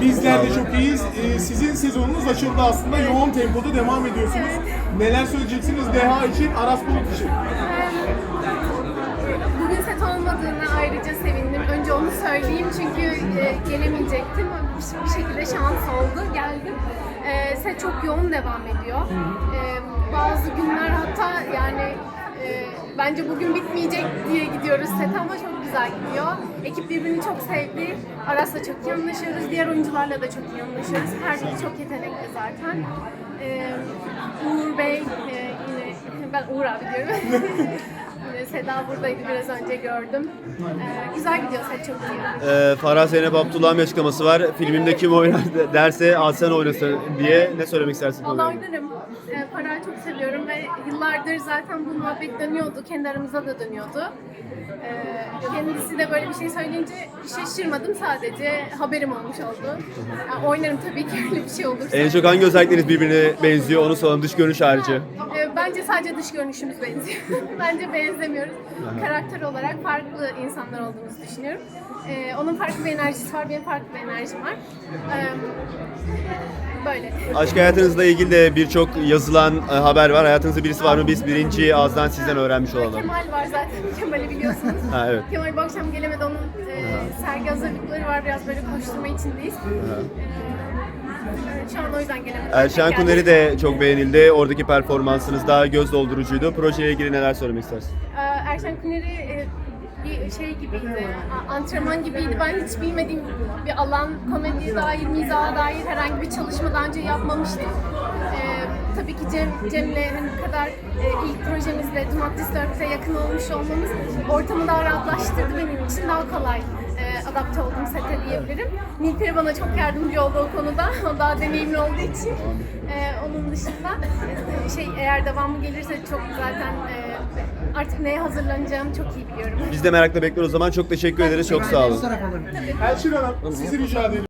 Bizler de çok iyiyiz. Ee, sizin sezonunuz açıldı aslında. Yoğun tempoda devam ediyorsunuz. Neler söyleyeceksiniz DH için, Aras Bulut için? Bugün set olmadığına ayrıca sevindim. Önce onu söyleyeyim çünkü e, gelemeyecektim. Bir, bir şekilde şans oldu, geldim. E, set çok yoğun devam ediyor. E, bazı günler hatta yani e, bence bugün bitmeyecek diye gidiyoruz set ama çok güzel gidiyor. Ekip birbirini çok sevdi. Aras'la çok iyi anlaşıyoruz. Diğer oyuncularla da çok iyi anlaşıyoruz. Her biri çok yetenekli zaten. E, Uğur Bey e, yine ben Uğur abi diyorum. Yine Seda buradaydı biraz önce gördüm. Ee, güzel gidiyor set çok iyi. Ee, Farah Zeynep Abdullah'ın bir açıklaması var. Filmimde kim oynar derse Alsen oynasın diye ne söylemek istersin? Valla oynarım. Ee, Parayı çok seviyorum ve yıllardır zaten bu muhabbet dönüyordu. Kendi aramızda da dönüyordu. Ee, kendisi de böyle bir şey söyleyince şaşırmadım sadece. Haberim olmuş oldu. Yani oynarım tabii ki öyle bir şey olursa. En çok hangi özellikleriniz birbirine benziyor onu soralım dış görünüş harici. Ee, Bence sadece dış görünüşümüz benziyor. Bence benzemiyoruz. Karakter olarak farklı insanlar olduğumuzu düşünüyorum. Ee, onun farklı bir enerjisi var, benim farklı bir enerjim var. Ee, böyle. Aşk hayatınızla ilgili de birçok yazılan e, haber var. Hayatınızda birisi var mı? Biz birinci ağızdan sizden öğrenmiş olalım. Kemal var zaten. Kemal'i biliyorsunuz. Ha, evet. Kemal bu akşam gelemedi. Onun e, sergi hazırlıkları var. Biraz böyle koşturma içindeyiz. Ee, şu an o yüzden gelemedi. Erşen Geldi. Kuneri de çok beğenildi. Oradaki performansınız daha göz doldurucuydu. Projeye ilgili neler söylemek istersin? Ee, Erşen Kuneri e, bir şey gibiydi, a- antrenman gibiydi. Ben hiç bilmediğim bir alan, komediye dair, mizaha dair herhangi bir çalışma daha önce yapmamıştım. Ee, tabii ki Cem, Cem'le hani bu kadar e, ilk projemizle Dumattis 4'e yakın olmuş olmamız ortamı daha rahatlaştırdı benim için. Daha kolay adapte oldum sete diyebilirim. Nilperi bana çok yardımcı oldu o konuda. O daha deneyimli olduğu için. E, onun dışında şey eğer devamı gelirse çok zaten e, artık neye hazırlanacağımı çok iyi biliyorum. Biz de merakla bekliyoruz o zaman. Çok teşekkür ederiz. Çok sağ olun. Elçin Hanım, sizi rica edelim.